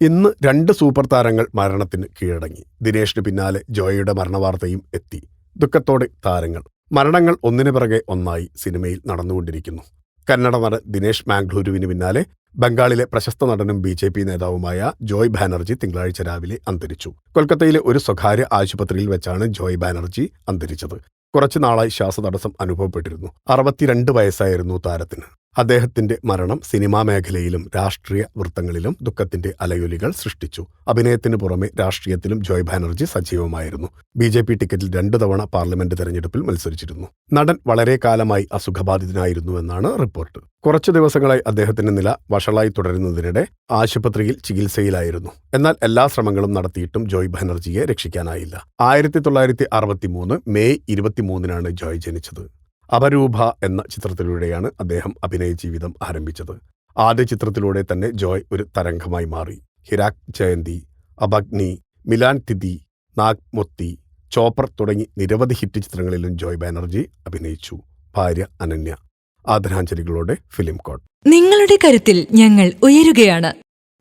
ഇന്ന് രണ്ട് സൂപ്പർ താരങ്ങൾ മരണത്തിന് കീഴടങ്ങി. ദിനേഷിന് പിന്നാലെ ജോയയുടെ മരണവാർത്തയും എത്തി. ദുഃഖത്തോടെ താരങ്ങൾ. മരണങ്ങൾ ഒന്നിനു പിറകെ ഒന്നായി സിനിമയിൽ നടന്നുകൊണ്ടിരിക്കുന്നു. കന്നഡ നടൻ ദിനേഷ് മാംഗ്ലൂരുവിന് പിന്നാലെ ബംഗാളിലെ പ്രശസ്ത നടനും ബി ജെ പി നേതാവുമായ ജോയ് ബാനർജി തിങ്കളാഴ്ച രാവിലെ അന്തരിച്ചു. കൊൽക്കത്തയിലെ ഒരു സ്വകാര്യ ആശുപത്രിയിൽ വെച്ചാണ് ജോയ് ബാനർജി അന്തരിച്ചത്. കുറച്ചു നാളായി ശ്വാസതടസ്സം അനുഭവപ്പെട്ടിരുന്നു. അറുപത്തിരണ്ട് വയസ്സായിരുന്നു താരത്തിന്. അദ്ദേഹത്തിന്റെ മരണം സിനിമാ മേഖലയിലും രാഷ്ട്രീയ വൃത്തങ്ങളിലും ദുഃഖത്തിന്റെ അലയൊലികൾ സൃഷ്ടിച്ചു. അഭിനയത്തിന് പുറമെ രാഷ്ട്രീയത്തിലും ജോയ് ബാനർജി സജീവമായിരുന്നു. ബി ജെ പി ടിക്കറ്റിൽ രണ്ടു തവണ പാർലമെന്റ് തെരഞ്ഞെടുപ്പിൽ മത്സരിച്ചിരുന്നു. നടൻ വളരെ കാലമായി അസുഖബാധിതനായിരുന്നുവെന്നാണ് റിപ്പോർട്ട്. കുറച്ചു ദിവസങ്ങളായി അദ്ദേഹത്തിന്റെ നില വഷളായി തുടരുന്നതിനിടെ ആശുപത്രിയിൽ ചികിത്സയിലായിരുന്നു. എന്നാൽ എല്ലാ ശ്രമങ്ങളും നടത്തിയിട്ടും ജോയ് ബാനർജിയെ രക്ഷിക്കാനായില്ല. ആയിരത്തി തൊള്ളായിരത്തി അറുപത്തിമൂന്ന് മെയ് ഇരുപത്തിമൂന്നിനാണ് ജോയ് ജനിച്ചത്. അപരൂപ എന്ന ചിത്രത്തിലൂടെയാണ് അദ്ദേഹം അഭിനയ ജീവിതം ആരംഭിച്ചത്. ആദ്യ ചിത്രത്തിലൂടെ തന്നെ ജോയ് ഒരു തരംഗമായി മാറി. ഹിരാക് ജയന്തി അബഗ്നി മിലാൻ തിഥി നാഗ് മൊത്തി ചോപ്പർ തുടങ്ങി നിരവധി ഹിറ്റ് ചിത്രങ്ങളിലും ജോയ് ബാനർജി അഭിനയിച്ചു. ഭാര്യ അനന്യ. ആദരാഞ്ജലികളോടെ film coat. നിങ്ങളുടെ കരുത്തിൽ ഞങ്ങൾ ഉയരുകയാണ്.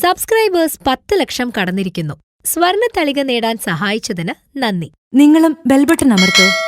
സബ്സ്ക്രൈബേഴ്സ് പത്ത് ലക്ഷം കടന്നിരിക്കുന്നു. സ്വർണ തളിക നേടാൻ സഹായിച്ചതിന് നന്ദി. നിങ്ങളും ബെൽബട്ടൺ അമർത്തോ.